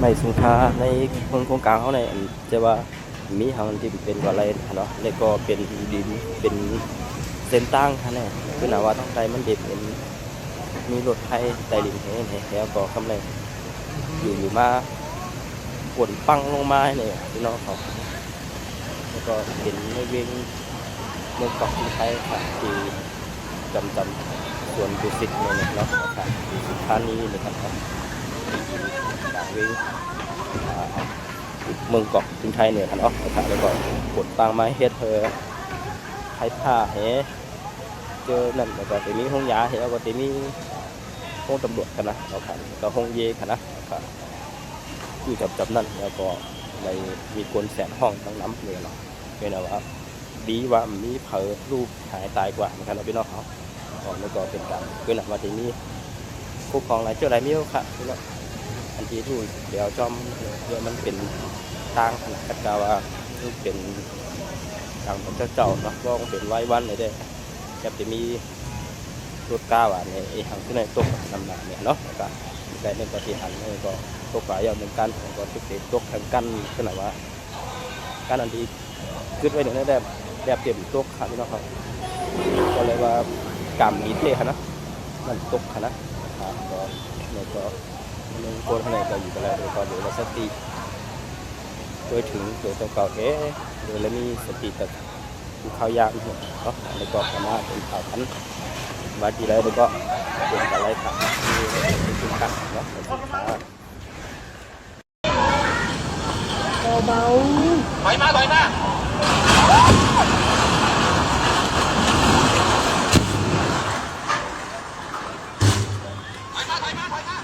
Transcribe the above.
ไม่สูงค่าในโครงการเขาในจะว่ามีทางที่เป็นก็อะไรเนาะแล้วก็เป็นดินเป็นเส้นตั้งฮะเนี่ยคือหนาว่าต้องใจมันเด็ดเป็นมีรถไฟไต่ลิงเห็นแล้วก็กำไรอยู่อยู่มาฝนปังลงมาเนี่ยพี่น้องเขาแล้วก็เห็นในเวงเมืองเกาะที่ไทยค่ะที่จำจำส่วนดุสิตเนี่ยเนาะค่ะดุสิตธานีเนี่ยครับ จากเวงอ่าเมืองเกาะกรุงไทยเหนี่ยครับเนาะนะครับแล้วก็กดปางไม้เฮ็ดเธอไทยผ้าเฮเจอนั่นแล้วก็จะมีห้องยาเฮแล้วก็จะมีห้องตำรวจกันนะเนาะครับแล้วก็ห้องเย่กันนะนะครับอยู่จับจับนั่นแล้วก็ในมีคนแสนห้องทั้งน้ำเลยเนาะเป็นเอาว่าดีว่ามีเผลอรูปหายตายกว่าเหมือนกันเราะพี่น้องเขาก็แล้วก็เป็นการเกินหนักมาที่นี่ผู้ครองหลายเจ้าหลายมิ้วค่ะพี่น้อง อันที่ทูเดี๋ยวจอมเพื่อมันเป็นต่างขนาดกาว่ามันเป็นต่างของเจ้าเจ้าเนาะว่ามันเป็นไว้วันเลยเด้จะจะมีรถก้าวในไอ้ทางที่ในตกนำหนาเนี่ยเนาะก็ได้ในปฏิหารนี่ก็ตกหลายอย่างเหมือนกันก็ทุกเด็กตกทางกันขนาดว่าการอันที่ขึ้นไว้เนี่ยได้แบบเตรียมตกครับพี่น้องครับก็เลยว่ากำมีเท่ขนาดมันตกขนาดก็แล้วก็ มันควรทำไงก็อยู่กันแล้วโดยก่อนโดยเราสติโดยถึงโดยตัวเก่าเอ๊ะโดยแล้วมีสติแต่ภูเขายากอีกหนึ่งก็ในเกาะกันมาเป็นข่าวพันวัดที่แล้วก็เป็นอะไรครับที่เป็นขันเนาะเป็นเบาๆถอยมาถอยมาถอยมาถอยมาถอยมา